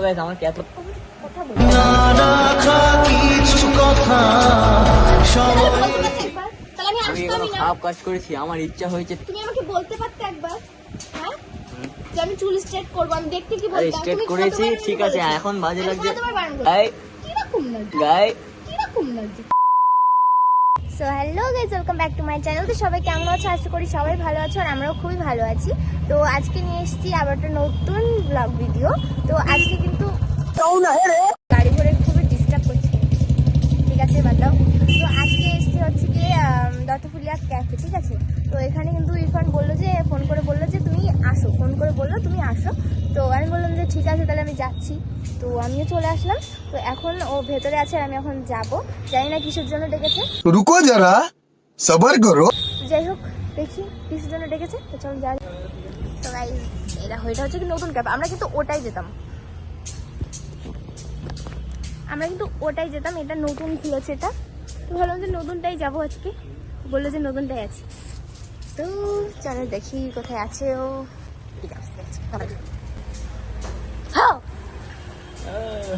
তো আমার এত? আমি খারাপ কাজ করেছি আমার ইচ্ছা হয়েছে তুমি আমাকে বলতে পারতে একবার হ্যাঁ? যে আমি চুল স্ট্রেট করব আমি দেখতে কি বলতাম স্ট্রেট করেছি ঠিক আছে এখন বাজে গাই লাগছে so hello guys welcome back to my channel তো সবাই কেমন আছো? আশা করি সবাই ভালো আছো আর আমরাও খুবই ভালো আছি। তো আজকে নিয়ে এসেছি আবার একটা নতুন ব্লগ ভিডিও তো আজকে কিন্তু গাড়ি ঘোড়ে খুবই ডিস্টার্ব করছে। ঠিক আছে বাদ দাও। তো আজকে এসেছি হচ্ছে কি দত্তফুলিয়া ক্যাফে ঠিক আছে? তো এখানে কিন্তু ইরফান বলল যে ফোন করে বলল যে তুমি আসো। ফোন করে বলল তুমি আসো। তো আমি বললাম যে ঠিক আছে তাহলে আমি যাচ্ছি। তো আমিও চলে আসলাম। তো এখন ও ভেতরে আছে আমি এখন যাব। জানি না কিসের জন্য ডেকেছে। রুকো যারা সবার করো। যাই হোক দেখি কিসের জন্য ডেকেছে। তো চল যাই। তো গাইস এটা এটা হচ্ছে কি নতুন ক্যাব আমরা কিন্তু ওটাই যেতাম। আমরা কিন্তু ওটাই যেতাম এটা নতুন খুলেছে এটা? তো ভাবলাম যে নতুনটাই যাব আজকে। বলল যে নতুনটাই আছে। তো চলো দেখি কোথায় আছে ও। ঠিক আছে।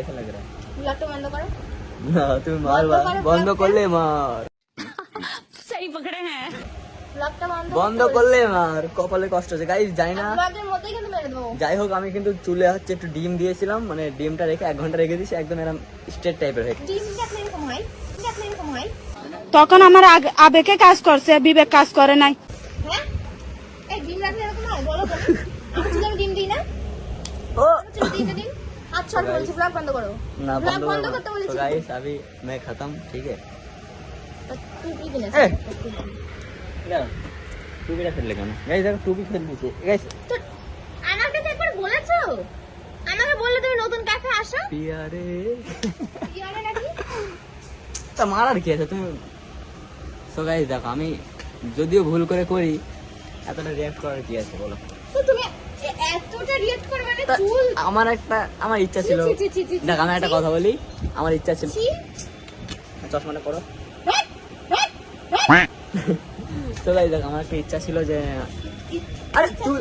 कैसा लग रहा है vlogটা বন্ধ করো না তুমি মার বন্ধ করো, বন্ধ vlog-টা। করলে মার vlogটা বন্ধ বন্ধ করলে মার কপালে কষ্ট আছে গাইস জানি না vlog-এর মধ্যেই কিন্তু মেরে দেবো যাই হোক আমি কিন্তু চুলে হচ্ছে একটু ডিম দিয়েছিলাম মানে ডিমটা রেখে এক ঘন্টা রেখে দিয়েছি একদম এরকম স্ট্রেট টাইপের হয়ে ডিমটা আপনি এরকম হয় ডিমটা আপনি এরকম হয় তখন আমার আগ- আবেগে কাজ করছে বিবেক কাজ করে নাই হ্যাঁ এই ডিম রাখলে এরকম হয় বলো তো আমার চুলে আমি ডিম দিই না ও আমার চুলে ডিমটা দিন হাত ছাড় বলছি vlog বন্ধ করো না vlog बंद বন্ধ करो করতে तो বলেছি गाइस अभी मैं खत्म ठीक है টুপি কিনে এ। যাও টুপিটা ফেললে কেন গাইস দেখো টুপি ফেলে দিয়েছে গাইস তো আমার কাছে একবার বলেছো আমাকে বললে তুমি নতুন কাফে আসো পিয়ারে কি হবে নাকি তা মারার কি আছে তুমি সো গাইস দেখো আমি যদিও ভুল করে করি এতটা রিয়াক্ট করার কি আছে বলো তো তুমি এ- এতটা রিয়েক্ট করবে মানে চুল। আমার একটা আমার ইচ্ছা ছিল। দেখ আমি একটা কথা বলি। আমার ইচ্ছা ছিল। চশমাটা করো। তো গাইস দেখো আমার একটা ইচ্ছা ছিল যে আরে তুই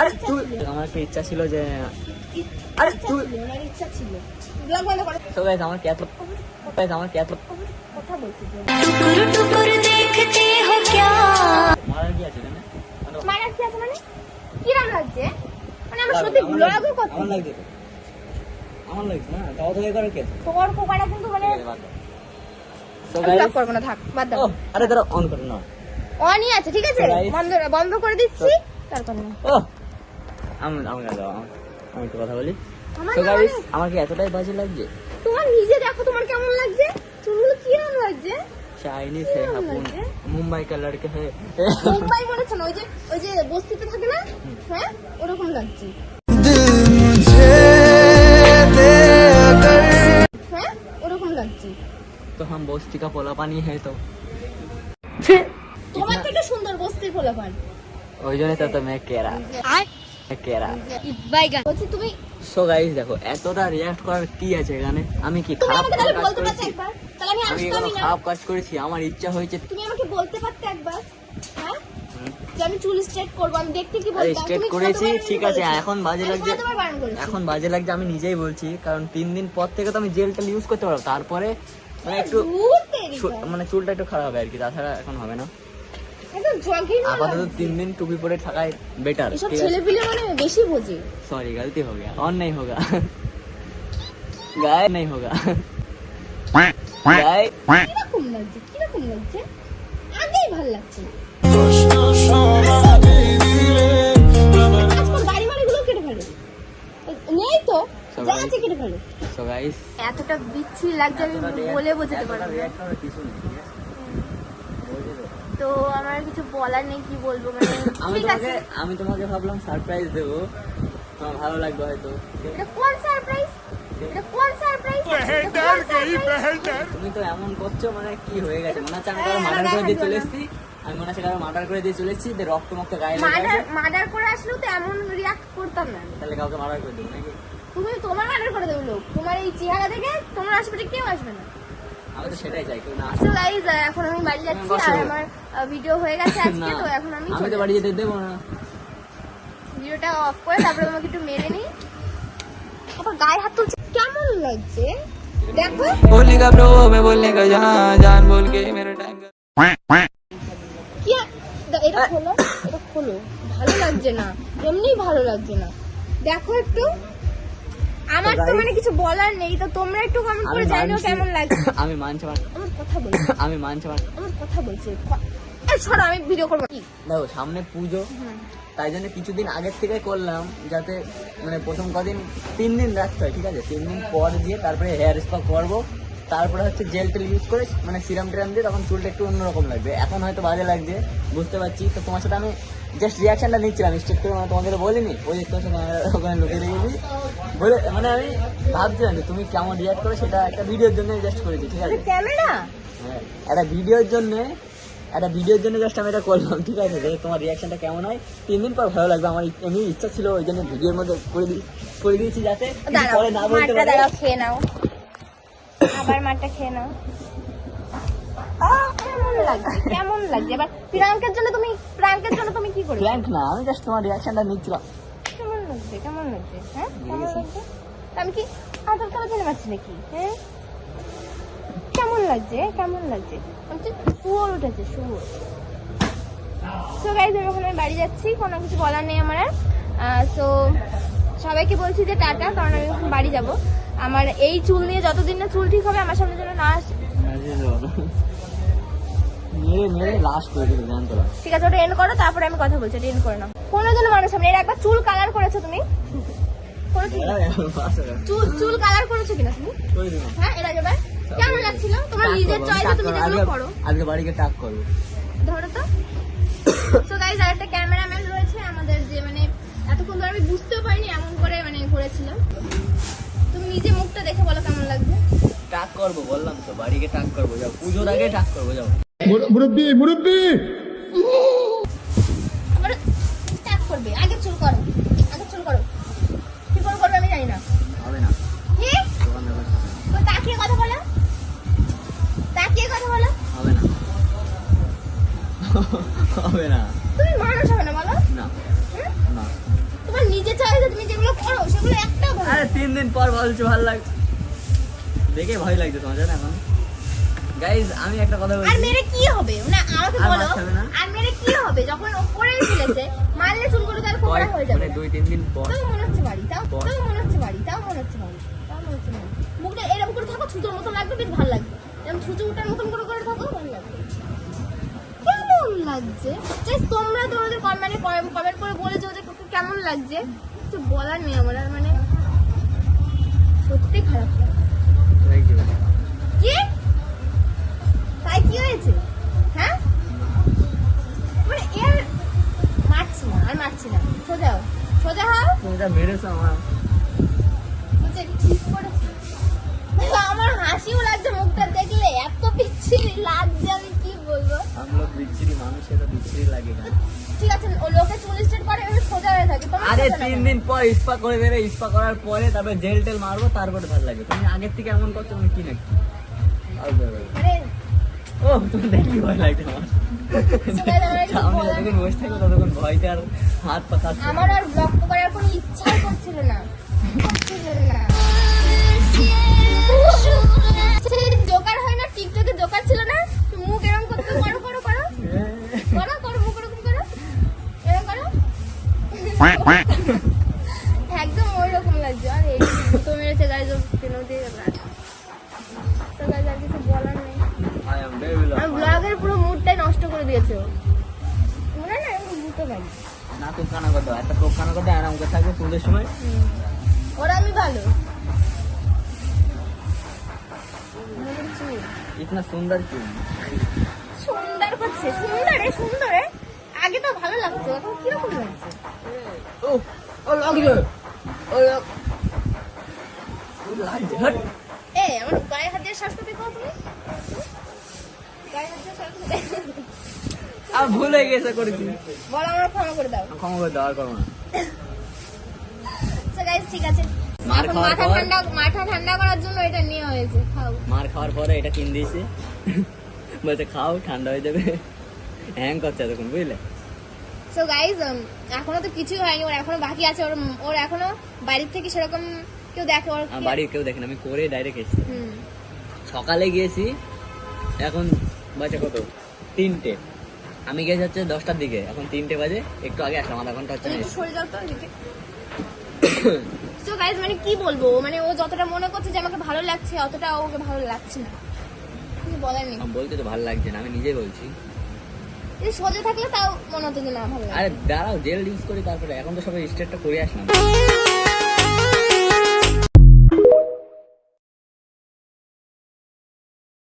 আরে তুই আমার একটা ইচ্ছা ছিল যে আরে তুই ইচ্ছা ছিল। তো গাইস আমার কি এত গাইস আমার কি কথা বলছি। তো। মারার আমার লাগছে তো। আমার লাগছে না? তাও তো করে কে? কোপাটা কিন্তু মানে তো ব্লগ গাইস করব না থাক বাদ দাও। আরে দাঁড়া অন করে না। অনই আছে ঠিক আছে? বন্ধ বন্ধ করে দিচ্ছি তারপর না। ও আমি আমাকে দাও আমি আমি একটু কথা বলি। তো গাইস আমার কি এতটাই বাজে লাগছে? তোমার নিজে দেখো তোমার কেমন লাগছে? চুলগুলো লাগছে? চাইনিজ মুম্বাই কা লড়কে মুম্বাই ওই যে ওই যে বস্তিতে থাকে না? হ্যাঁ? ওরকম লাগছে। আছি তো হাম বস্তি কা পোলা পানি হে তো। তোমার থেকে সুন্দর বস্তি পোলা পান ওই জন্য তো তো মে কেরা। কেরা। বাইগা বলছি তুমি সো গাইস দেখো এতটা রিয়্যাক্ট করার কি আছে এখানে? আমি কি খারাপ তুমি আমাকে তাহলে বলতে পারতে কাজ করেছি আমি খারাপ কাজ করেছি? আমার ইচ্ছা হয়েছে তুমি আমাকে বলতে পারতে একবার? আমি চুল স্ট্রেট করব আমি দেখতে কি বলব? স্ট্রেট করেছি ঠিক আছে এখন বাজে লাগছে এখন বাজে লাগছে আমি নিজেই বলছি কারণ তিন দিন পর থেকে তো আমি জেলটা ইউজ করতে পারব। তারপরে মানে একটু মানে চুলটা একটু খারাপ হবে আর কি তাছাড়া এখন হবে না। আপাতত তিন দিন টুপি পরে থাকাই মানে বেটার সরি গলতি হো অন নাই হোগা গায়ে নাই হোগা গায়ে আগেই ভালো লাগছে এতটা বিচ্ছিরি লাগছে আমি বলে বোঝাতে পারব তো আমার কিছু বলার নেই কি বলব? মানে আমি ঠিক তোমাকে আমি তোমাকে ভাবলাম সারপ্রাইজ দেবো। তোমার ভালো লাগবে হয়তো। এটা কোন সারপ্রাইজ এটা কোন সারপ্রাইজ তুমি তো এমন করছ মানে কি হয়ে গেছে? মনে হচ্ছে আমি মার্ডার করে দিয়ে চলে এসেছি। আমি মনে হচ্ছে কারো মার্ডার করে দিয়ে চলে এসেছি দিয়ে রক্ত মক্ত গায়ে লেগে মার্ডার আছে মার্ডার করে আসলেও তো এমন রিয়াক্ট করতাম না আমি। তাহলে কাউকে মার্ডার করে দেবো নাকি তুমি তোমার মার্ডার করে দেবো লোক তোমার এই চেহারা দেখে তোমার আশেপাশে কেউ আসবে না আমি তো সেটাই চাই কেউ না সো গাইজ এখন আমি বাড়ি যাচ্ছি বসো। আর আমার ভিডিও হয়ে গেছে আজকে না তো এখন আমি আমি চলে তো বাড়ি যেতে দেবো না ভিডিওটা অফ করে তারপরে তোমাকে একটু মেরে নিই আবার গায়ে হাত তুলছে কেমন লাগছে দেখো बोलने का ब्रो मैं बोलने का जान जान बोल के मेरा टाइम কি আর- দা- এটা খোলো এটা খোলো। ভালো লাগছে না এমনি ভালো লাগছে না। দেখো একটু। আমার তো মানে কিছু বলার নেই তো তোমরা একটু কমেন্ট করে জানিও কেমন লাগছে। আমি মানছি মান- আমার কথা বলছে। আমি মানছি মান- আমার কথা বলছে। ছড়া আমি ভিডিও করব। দেখো সামনে পুজো। তাই জন্য কিছুদিন আগের থেকে করলাম যাতে মানে প্রথম কদিন তিন দিন রাখতে হয় ঠিক আছে? তিন দিন পর দিয়ে তারপরে হেয়ার স্পা করব। তারপরে হচ্ছে জেল টেল ইউজ করে মানে সিরাম টিরাম দিয়ে তখন চুলটা একটু অন্যরকম লাগবে। এখন হয়তো বাজে লাগছে বুঝতে পারছি। তো তোমার সাথে আমি জাস্ট রিয়াকশনটা নিচ্ছিলাম স্টেট করে মানে তোমাকে বলিনি। ওই যে তোমার ওখানে লুকিয়ে রেখেছি বলে মানে আমি ভাবছিলাম যে তুমি কেমন রিয়াক্ট করো সেটা একটা ভিডিওর জন্য জাস্ট করেছি ঠিক আছে? ক্যামেরা হ্যাঁ, একটা ভিডিওর জন্য একটা ভিডিওর জন্য জাস্ট আমি এটা করলাম ঠিক আছে? যে তোমার রিয়াকশনটা কেমন হয়? তিন দিন পর ভালো লাগবে আমার এমনি ইচ্ছা ছিল ওই জন্য ভিডিওর মধ্যে করে দিই করে দিয়েছি যাতে পরে না বলতে পারে। খেয়ে নাও। আবার মাঠটা খেয়ে নাও। কেমন লাগছে? কেমন লাগছে? এবার প্রাঙ্কের জন্য তুমি প্রাঙ্কের জন্য তুমি কি করবে প্ল্যাঙ্ক না আমি জাস্ট তোমার রিয়াকশনটা নিচ্ছিলাম। কেমন লাগছে? কেমন লাগছে? হ্যাঁ? কেমন লাগছে? আমি কি আদর করা জন্য পাচ্ছি নাকি? হ্যাঁ? কেমন লাগছে? কেমন লাগছে? শুয়োর উঠেছে শুয়োর। সো গাইজ আমি বাড়ি যাচ্ছি কোনো কিছু বলার নেই আমার আর। সো সবাইকে বলছি যে টাটা কারণ আমি এখন বাড়ি যাব। আমার এই চুল নিয়ে যতদিন না চুল ঠিক হবে আমার সামনে যেন না আসে। ঠিক আছে ওটা এন্ড করো তারপরে আমি কথা বলছি এন্ড করে নাও। মানুষ সামনে এর একবার চুল কালার করেছ তুমি? চুল চুল কালার করেছ কিনা তুমি? হ্যাঁ এর কেমন লাগছিল? তোমার নিজের চয়েসে তুমি যেগুলো করো। আজকে বাড়িকে টাক করব। ধরো তো। সো আরেকটা ক্যামেরাম্যান আমি বুঝতেও পারিনি এমন করে মানে করেছিলাম। তুমি নিজে মুখটা দেখে বলো কেমন লাগবে টাক করব বললাম তো বাড়িকে টাক করব যাও পুজোর আগে টাক করব যাও। মুরব্বী মুরব্বী! তুমি যেগুলো করো সেগুলো ভালো। আরে তিন দিন পর বলছো ভালো লাগছে দেখে ভয় লাগছে তোমার জানো এখন? গাইজ আমি একটা কথা আর মেরে কি হবে? না আমাকে বলো? আর মেরে কি হবে? যখন ওপরে ফেলেছে মারলে চুলগুলো তার কোমরা হয়ে যাবে। মানে দুই তিন দিন পর। তাও মনে হচ্ছে বাড়ি তাও। তাও মনে হচ্ছে বাড়ি তাও মনে হচ্ছে বাড়ি তাও মনে হচ্ছে বাড়ি। মুখটা এরকম করে থাকো ছুটোর মতো লাগবে বেশ ভালো লাগবে। এরকম উঠার মতন করে করে থাকো ভালো লাগবে। কেমন লাগছে? তোমরা তোমাদের কমেন্টে কমেন্ট করে বলেছ যে কেমন লাগছে। কিছু বলার নেই আমার আর মানে সত্যি খারাপ কি? তাই কি হয়েছে? হ্যাঁ? মানে এর মারছি না আর মারছি না। সোজা হও সোজা হও। সোজা মেরেছ আমার। ঠিক করেছি। আমার হাসিও লাগছে মুখটা দেখলে এত বিচ্ছিরি লাগছে আমি কি বলব? বিচ্ছিরি মানুষ বিচ্ছিরি লাগে না ঠিক আছে লোকে চুল স্ট্রেট করে আমি সোজা হয়ে থাকে। আরে তিন দিন পর ইস্পা করে দেবে ইস্পা করার পরে তারপরে জেল টেল মারবো তারপরে ভালো লাগে। তুমি আগের থেকে এমন করছ তুমি কি নাকি? আর ও তুমি দেখলি ভয় লাগছে আমার। আমার আর হাত পা আমার আর ব্লগ করার কোনো ইচ্ছাই করছিল না। জোকার হয় না টিকটকে জোকার ছিল না? করতে একটা চোখ করতে আরাম করে থাকবে পুজোর সময়। ওরা আমি ভালো। ইতনা সুন্দর কি? সুন্দর করছে সুন্দরে সুন্দরে আগে তো ভালো লাগতো এখন কীরকম লাগছে ও ও লাগছে ওই লাগছে হট। এ আমার গায়ে হাত দিয়ে শ্বাস করতে কও তুমি? গায়ে হাত দিয়ে শ্বাস করতে আর ভুল হয়ে গেছে করেছি। বলো আমার ক্ষমা করে দাও। ক্ষমা করে দেওয়ার করো না। তো গাইস ঠিক আছে। এখন মাথা ঠান্ডা মাথা ঠান্ডা করার জন্য এটা নেওয়া হয়েছে খাও। মার খাওয়ার পরে এটা কিন দিয়েছে। বলছে খাও ঠান্ডা হয়ে যাবে। হ্যাং করছে এতক্ষণ বুঝলে? সো গাইজ এখনও তো কিছুই হয়নি ওর এখনও বাকি আছে। ওর ওর এখনও বাড়ির থেকে সেরকম কেউ দেখে ওর বাড়ির কেউ দেখেন আমি করে ডাইরেক্ট এসেছি। হুম। সকালে গিয়েছি এখন বাজে কত? তিনটে। আমি গেছি হচ্ছে দশটার দিকে। এখন তিনটে বাজে একটু আগে আসলাম আধা ঘণ্টা হচ্ছে। সরে যাও তো সো গাইজ মানে কি বলব? মানে ও যতটা মনে করছে যে আমাকে ভালো লাগছে অতটা ওকে ভালো লাগছে না। বলার নেই। বলতে তো ভালো লাগছে না আমি নিজে বলছি। যদি সোজা থাকলে তাও মনে হতো যে না ভালো লাগে আরে দাঁড়াও জেল ইউজ করি তারপরে। এখন তো সবাই স্টেটটা করে আসলাম।